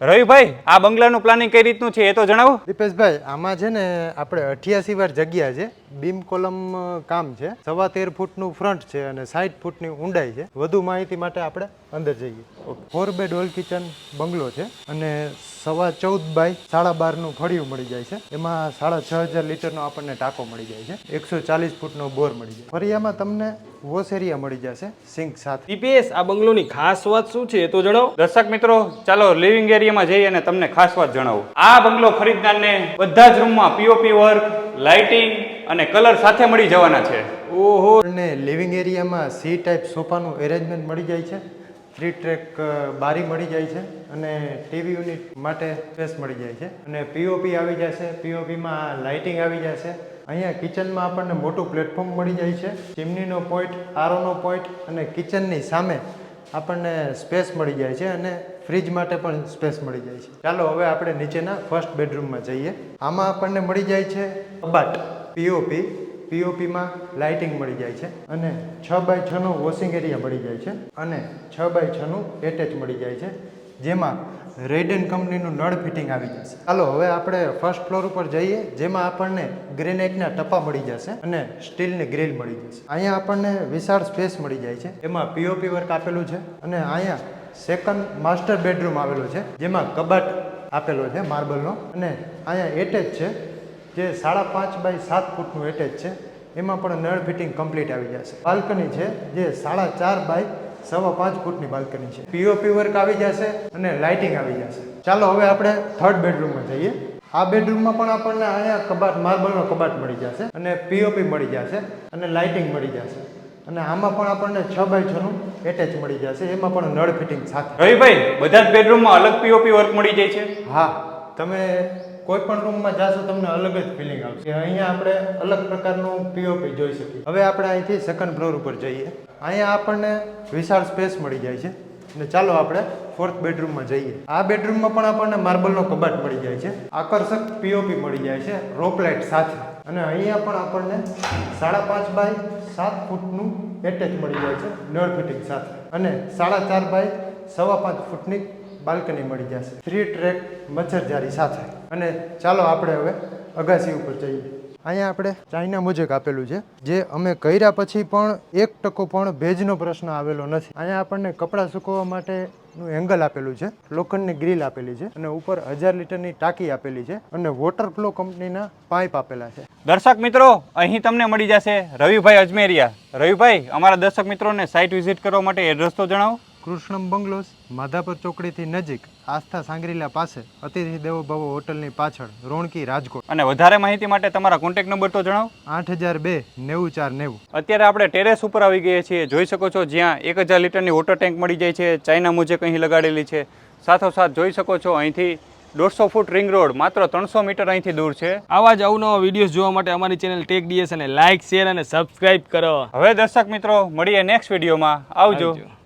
રવિભાઈ, આ બંગલાનું પ્લાનિંગ કઈ રીતનું છે એ તો જણાવો. દીપેશભાઈ, આમાં છે ને આપણે અઠ્યાસી વાર જગ્યા છે. બીમ કોલમ કામ છે. સવા તેર ફૂટનું ફ્રન્ટ છે અને સાઠ ફૂટની ઊંડાઈ છે. વધુ માહિતી માટે આપણે અંદર જઈએ. Four bed hall kitchen bungalow છે અને સવા ચૌદ બાય સાડા બારનું ફળિયું મળી જાય છે. એમાં સાડા છ હજાર લીટરનો આપણને ટાંકો મળી જાય છે. એકસો ચાલીસ ફૂટનો બોર મળી જાય. ફરિયામાં તમને વોશ એરિયા મળી જશે સિંક સાથે. દીપેશ આ બંગલોની ખાસ વાત શું છે એ તો જણાવો. દર્શક મિત્રો ચાલો લિવિંગ એરિયામાં જઈએ અને તમને ખાસ વાત જણાવું. આ બંગલો ખરીદનારને બધા જ રૂમમાં પીઓપી વર્ક લાઇટિંગ અને કલર સાથે મળી જવાના છે. ઓહો. અને લિવિંગ એરિયામાં સી ટાઈપ સોફાનું એરેન્જમેન્ટ મળી જાય છે. થ્રી ટ્રેક બારી મળી જાય છે અને ટીવી યુનિટ માટે સ્પેસ મળી જાય છે. અને પીઓપી આવી જશે. પીઓપીમાં લાઇટિંગ આવી જશે. અહીંયા કિચનમાં આપણને મોટું પ્લેટફોર્મ મળી જાય છે. ચીમનીનો પોઈન્ટ આરોનો પોઈન્ટ અને કિચનની સામે આપણને સ્પેસ મળી જાય છે અને ફ્રીજ માટે પણ સ્પેસ મળી જાય છે. ચાલો હવે આપણે નીચેના ફર્સ્ટ બેડરૂમમાં જઈએ. આમાં આપણને મળી જાય છે કબાટ પીઓપી પીઓપીમાં લાઇટિંગ મળી જાય છે અને છ બાય છનું વોશિંગ એરિયા મળી જાય છે અને છ બાય છનું એટેચ મળી જાય છે, જેમાં રેડન કંપનીનું નળ ફિટિંગ આવી જશે. ચાલો હવે આપણે ફર્સ્ટ ફ્લોર ઉપર જઈએ, જેમાં આપણને ગ્રેનાઇટના ટપા મળી જશે અને સ્ટીલની ગ્રીલ મળી જશે. અહીંયા આપણને વિશાળ સ્પેસ મળી જાય છે, એમાં પીઓપી વર્ક આપેલું છે અને અહીંયા સેકન્ડ માસ્ટર બેડરૂમ આવેલો છે, જેમાં કબાટ આપેલો છે માર્બલનો અને અહીંયા એટેચ છે જે સાડા પાંચ બાય સાત ફૂટનું એટેચ છે એમાં પણ નળ ફિટિંગ કમ્પ્લીટ આવી જશે. બાલ્કની છે જે સાડા ચાર બાય સવા પાંચ ફૂટની બાલ્કની છે. પીઓપી વર્ક આવી જશે અને લાઇટિંગ આવી જશે. ચાલો હવે આપણે થર્ડ બેડરૂમમાં જઈએ. આ બેડરૂમમાં પણ આપણને અહીંયા કબાટ માર્બલનો કબાટ મળી જશે અને પીઓપી મળી જશે અને લાઇટિંગ મળી જશે. અને આમાં પણ આપણને છ બાય છનું એટેચ મળી જશે. એમાં પણ નળ ફિટિંગ સાથે. રવિભાઈ બધા જ બેડરૂમમાં અલગ પીઓપી વર્ક મળી જાય છે? હા તમે કોઈ પણ રૂમમાં જાશો તમને અલગ જ ફિલિંગ આવશે. અહીંયા આપણે અલગ પ્રકારનું પીઓપી જોઈ શકીએ. હવે આપણે અહીંથી સેકન્ડ ફ્લોર ઉપર જઈએ. અહીંયા આપણને વિશાળ સ્પેસ મળી જાય છે. અને ચાલો આપણે ફોર્થ બેડરૂમમાં જઈએ. આ બેડરૂમમાં પણ આપણને માર્બલનો કબાટ મળી જાય છે. આકર્ષક પીઓપી મળી જાય છે રોપલાઇટ સાથે. અને અહીંયા પણ આપણને સાડા પાંચ બાય સાત ફૂટનું એટેચ મળી જાય છે નળ ફિટિંગ સાથે. અને સાડા ચાર બાય સવા પાંચ ફૂટની બાલ્કની મળી જશે. થ્રી ટ્રેક મચ્છરજારી સાથે. અને ચાલો આપણે હવે અગાસી ઉપર જઈએ. અહીંયા આપણે ચાઇના મુજબ આપેલું છે, જે અમે કર્યા પછી પણ એક ટકો પણ ભેજનો પ્રશ્ન આવેલો નથી. અહીંયા આપણને કપડાં સુકવવા માટેનું એંગલ આપેલું છે, લોખંડની ગ્રીલ આપેલી છે, અને ઉપર હજાર લીટરની ટાંકી આપેલી છે, અને વોટર ફ્લો કંપનીના પાઇપ આપેલા છે. દર્શક મિત્રો, અહીં તમને મળી જશે રવિભાઈ અજમેરિયા. રવિભાઈ, અમારા દર્શક મિત્રોને સાઇટ વિઝિટ કરવા માટે એડ્રેસ તો જણાવો. કૃષ્ણમ બંગલોસ માધાપર ચોકડીથી નજીક આસ્થા સાંગરીલા પાસે અતિથિ દેવો ભવો હોટલની પાછળ રોણકી રાજકોટ. અને વધારે માહિતી માટે તમારા કોન્ટેક્ટ નંબર તો જણાવો. આઠ હજાર બે નેવું ચાર નેવું. અત્યારે આપણે ટેરેસ ઉપર આવી ગયા છીએ. જોઈ શકો છો જ્યાં એક હજાર લીટરની વોટર ટેન્ક મળી જાય છે. ચાઇના મુજબ અહીં લગાડેલી છે. સાથોસાથ જોઈ શકો છો અહીંથી દોઢસો ફૂટ રિંગ રોડ માત્ર ત્રણસો મીટર અહીંથી દૂર છે. આવા જ અવનવા વિડીયોઝ જોવા માટે અમારી ચેનલ ટેક ડીએસ અને લાઇક શેર અને સબસ્ક્રાઇબ કરો. હવે દર્શક મિત્રો મળીએ નેક્સ્ટ વિડીયોમાં આવજો. આવજો.